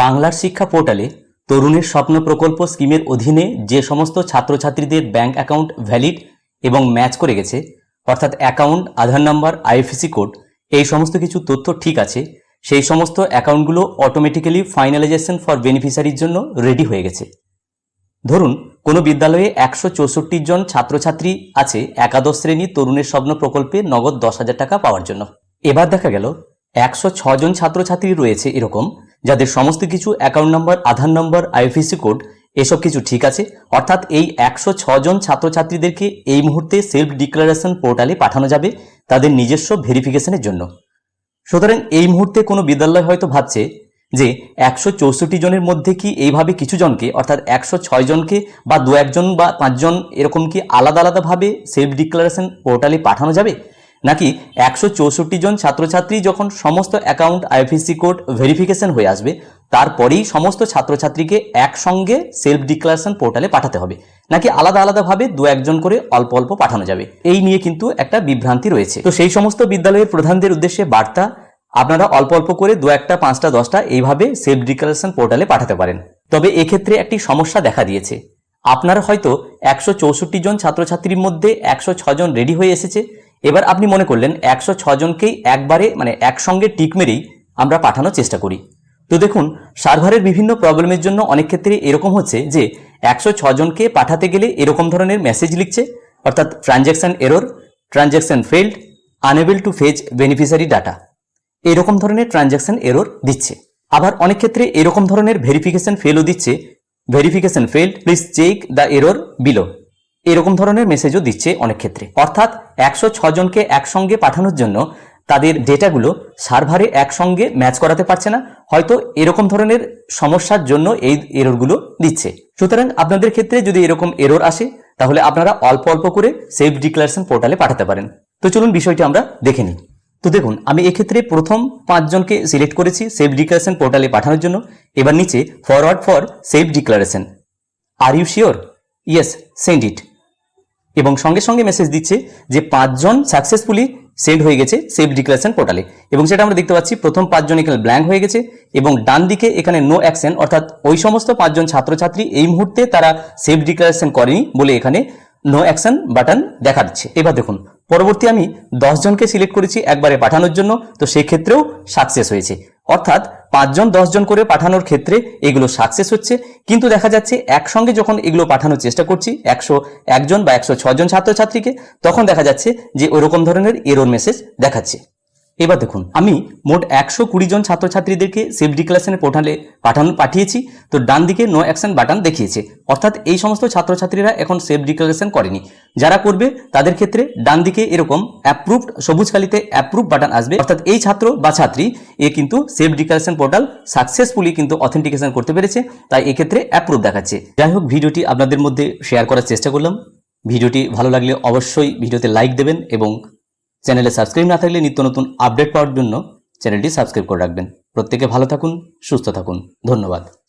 বাংলার শিক্ষা পোর্টালে তরুণের স্বপ্ন প্রকল্প স্কিমের অধীনে যে সমস্ত ছাত্রছাত্রীদের ব্যাংক অ্যাকাউন্ট ভ্যালিড এবং ম্যাচ করে গেছে, অর্থাৎ account, Aadhaar number, IFSC code, এই সমস্ত কিছু তথ্য ঠিক আছে, সেই সমস্ত অ্যাকাউন্টগুলো অটোমেটিক্যালি ফাইনালাইজেশন ফর বেনিফিশিয়ারির জন্য রেডি হয়ে গেছে। ধরুন, কোনো বিদ্যালয়ে একশো চৌষট্টি জন ছাত্রছাত্রী আছে একাদশ শ্রেণি তরুণের স্বপ্ন প্রকল্পে নগদ দশ হাজার টাকা পাওয়ার জন্য। এবার দেখা গেল, একশো জন ছাত্রছাত্রী রয়েছে এরকম যাদের সমস্ত কিছু account number Aadhaar number IFSC code এসব কিছু ঠিক আছে, অর্থাৎ এই একশো জন ছাত্রছাত্রীদেরকে এই মুহূর্তে সেলফ ডিক্লারেশন পোর্টালে পাঠানো যাবে তাদের নিজস্ব ভেরিফিকেশনের জন্য। সুতরাং এই মুহূর্তে কোনো বিদ্যালয় হয়তো ভাবছে যে একশো চৌষট্টি জনের মধ্যে কি এইভাবে কিছু জনকে, অর্থাৎ একশো ছয় জনকে বা দু একজন বা পাঁচজন এরকম কি আলাদা আলাদাভাবে সেলফ ডিক্লারেশন পোর্টালে পাঠানো যাবে? নাকি একশো চৌষট্টি জন ছাত্রছাত্রী যখন সমস্ত অ্যাকাউন্ট আইএফএসি কোড ভেরিফিকেশন হয়ে আসবে, তারপরেই সমস্ত ছাত্রছাত্রীকে একসঙ্গে সেলফ ডিক্লারেশন পোর্টালে পাঠাতে হবে। নাকি আলাদা আলাদাভাবে দু একজন করে অল্প অল্প পাঠানো যাবে? এই নিয়ে কিন্তু একটা বিভ্রান্তি রয়েছে। তো সেই সমস্ত বিদ্যালয়ের প্রধানদের উদ্দেশ্যে বার্তা, আপনারা অল্প অল্প করে দু একটা, পাঁচটা, দশটা এইভাবে সেলফ ডিক্লারেশন পোর্টালে পাঠাতে পারেন। তবে এক্ষেত্রে একটি সমস্যা দেখা দিয়েছে। আপনার হয়তো একশো চৌষট্টি জন ছাত্রছাত্রীর মধ্যে একশো জন রেডি হয়ে এসেছে। এবার আপনি মনে করলেন একশো জনকেই একবারে মানে একসঙ্গে টিক মেরেই আমরা পাঠানোর চেষ্টা করি। তো দেখুন, সার্ভারের বিভিন্ন প্রবলেমের জন্য অনেক ক্ষেত্রে এরকম হচ্ছে যে, একশো জনকে পাঠাতে গেলে এরকম ধরনের মেসেজ লিখছে, অর্থাৎ transaction error transaction failed unable to fetch beneficiary data এরকম ধরনের ট্রানজ্যাকশন এরর দিচ্ছে। আবার অনেক ক্ষেত্রে এরকম ধরনের ভেরিফিকেশন ফেলও দিচ্ছে। Verification failed please check the error below এরকম ধরনের মেসেজও দিচ্ছে অনেক ক্ষেত্রে। অর্থাৎ একশো জনকে একসঙ্গে পাঠানোর জন্য তাদের ডেটাগুলো সার্ভারে একসঙ্গে ম্যাচ করাতে পারছে না। হয়তো এরকম ধরনের সমস্যার জন্য এই এররগুলো দিচ্ছে। সুতরাং আপনাদের ক্ষেত্রে যদি এরকম এরর আসে, তাহলে আপনারা অল্প অল্প করে সেলফ ডিক্লারেশন পোর্টালে পাঠাতে পারেন। তো চলুন বিষয়টি আমরা দেখে নিই। তো দেখুন, আমি এক্ষেত্রে প্রথম পাঁচজনকে সিলেক্ট করেছি সেলফ ডিক্লারেশন পোর্টালে পাঠানোর জন্য। এবার নিচে forward for self declaration are you sure yes send it এবং সঙ্গে সঙ্গে মেসেজ দিচ্ছে যে পাঁচজন সাকসেসফুলি সেন্ড হয়ে গেছে সেভ ডিক্লারেশন পোর্টালে এবং সেটা আমরা দেখতে পাচ্ছি, প্রথম পাঁচজন এখানে ব্ল্যাঙ্ক হয়ে গেছে এবং ডান দিকে এখানে নো অ্যাকশন অর্থাৎ ওই সমস্ত পাঁচজন ছাত্রছাত্রী এই মুহূর্তে তারা সেভ ডিক্লারেশন করেনি বলে এখানে নো অ্যাকশন বাটন দেখা দিচ্ছে। এবার দেখুন, পরবর্তী আমি দশ জনকে সিলেক্ট করেছি একবারে পাঠানোর জন্য, তো সেক্ষেত্রেও সাকসেস হয়েছে। অর্থাৎ পাঁচজন, দশজন করে পাঠানোর ক্ষেত্রে এগুলো সাকসেস হচ্ছে। কিন্তু দেখা যাচ্ছে একসঙ্গে যখন এগুলো পাঠানোর চেষ্টা করছি, একশো একজন বা একশো ছজন ছাত্রছাত্রীকে, তখন দেখা যাচ্ছে যে ওরকম ধরনের এরোর মেসেজ দেখাচ্ছে। এবার দেখুন, আমি মোট একশো কুড়ি জন ছাত্রছাত্রীদেরকে সেলফ ডিক্লারেশনে পোর্টালে পাঠানো পাঠিয়েছি। তো ডান দিকে নো অ্যাকশন বাটন দেখিয়েছে। অর্থাৎ এই সমস্ত ছাত্রছাত্রীরা এখন সেলফ ডিক্লারেশন করেনি। যারা করবে, তাদের ক্ষেত্রে ডান দিকে এরকম অ্যাপ্রুভড সবুজ কালিতে অ্যাপ্রুভ বাটন আসবে। অর্থাৎ এই ছাত্র বা ছাত্রী, এ কিন্তু সেলফ ডিক্লারেশন পোর্টাল সাকসেসফুলি কিন্তু অথেন্টিকেশন করতে পেরেছে। তাই এক্ষেত্রে অ্যাপ্রুভ দেখাচ্ছে। যাই হোক, ভিডিওটি আপনাদের মধ্যে শেয়ার করার চেষ্টা করলাম। ভিডিওটি ভালো লাগলে অবশ্যই ভিডিওতে লাইক দেবেন এবং চ্যানেলে সাবস্ক্রাইব না থাকলে নিত্য নতুন আপডেট পাওয়ার জন্য চ্যানেলটি সাবস্ক্রাইব করে রাখবেন। প্রত্যেকে ভালো থাকুন, সুস্থ থাকুন। ধন্যবাদ।